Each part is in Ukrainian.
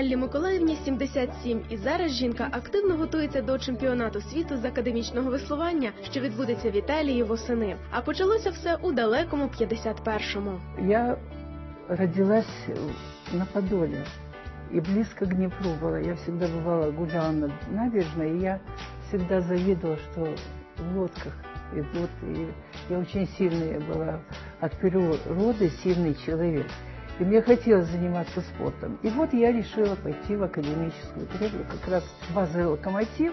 Аллі Миколаївні 77, і зараз жінка активно готується до чемпіонату світу з академічного веслування, що відбудеться в Італії восени. А почалося все у далекому 51-му. Я родилась на Подоле и близко к Днепру была. Я всегда бывала, гуляла на набережной, и я всегда завидовала, что в лодках идут. И я очень сильная была от природы, сильный человек. И мне хотелось заниматься спортом. И вот я решила пойти в академическую требую, как раз базовый локомотив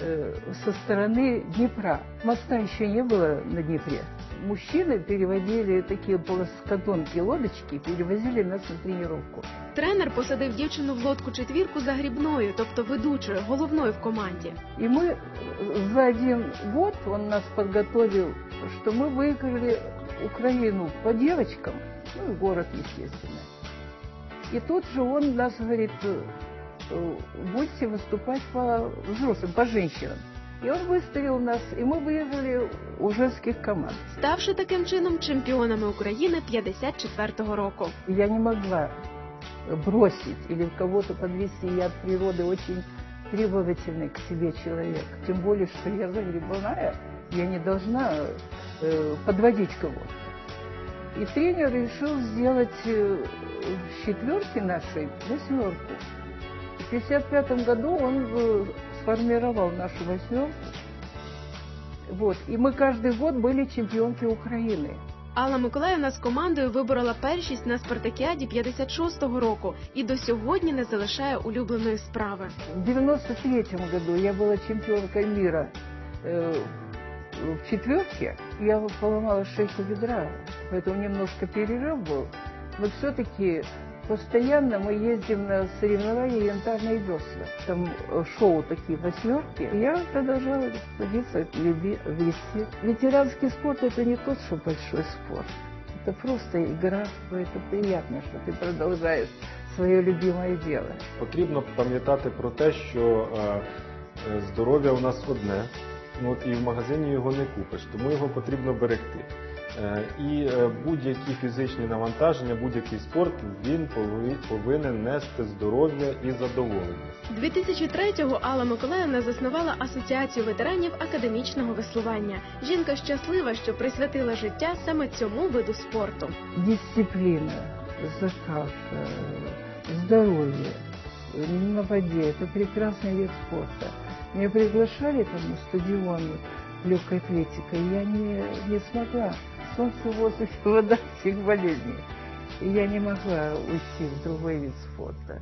э, со стороны Днепра. Моста еще не было на Днепре. Мужчины переводили такие полоскодонки, лодочки, перевозили нас на тренировку. Тренер посадив дівчину в лодку четвірку за грібною, тобто ведучою, головною в команді. И мы э, за один год он нас подготовил, что мы выиграли Украину по девочкам, ну и город, естественно. И тут же он нас говорит, э, э, будете выступать по взрослым, по женщинам. И он выставил нас, и мы выиграли у женских команд. ставши таким чином чемпіонами України 54-го року. Я не могла бросить или в кого-то подвести. Я от природы очень требовательный к себе человек. Тем более, что я загребная, я не должна э, подводить кого-то. И тренер решил сделать э, в четверке нашей восьмерку. В 1955 году он э, сформировал нашу восьмерку. Вот. И мы каждый год были чемпионки Украины. Алла Миколаївна з командою виборола першість на спартакіаді 56-го року і до сьогодні не залишає улюбленої справи. В 93 году я была чемпионкой мира э, в четверке. Я поломала шейку бедра, поэтому немножко перерыв был. Но все-таки постоянно мы ездим на соревнования янтарные весла. Там э, шоу такие восьмерки. Я продолжала садиться люби, вести. Ветеранский спорт это не тот, что большой спорт. Это просто игра, это приятно, что ты продолжаешь свое любимое дело. Потрібно пам'ятати про те, що е, е, здоров'я у нас одне, ну, от, і в магазині його не купиш, тому його потрібно берегти. Е, І е, будь-які фізичні навантаження, будь-який спорт, він пови- повинен нести здоров'я і задоволення. 2003-го Алла Миколаївна заснувала асоціацію ветеранів академічного веслування. Жінка щаслива, що присвятила життя саме цьому виду спорту. Дисциплина, закалка, здоровье э, на воде. Это прекрасный вид спорта. Меня приглашали там на стадион легкой атлетикой. я не, не смогла. Солнце, воздух, вода, всех болезней. И я не могла уйти в другой вид спорта.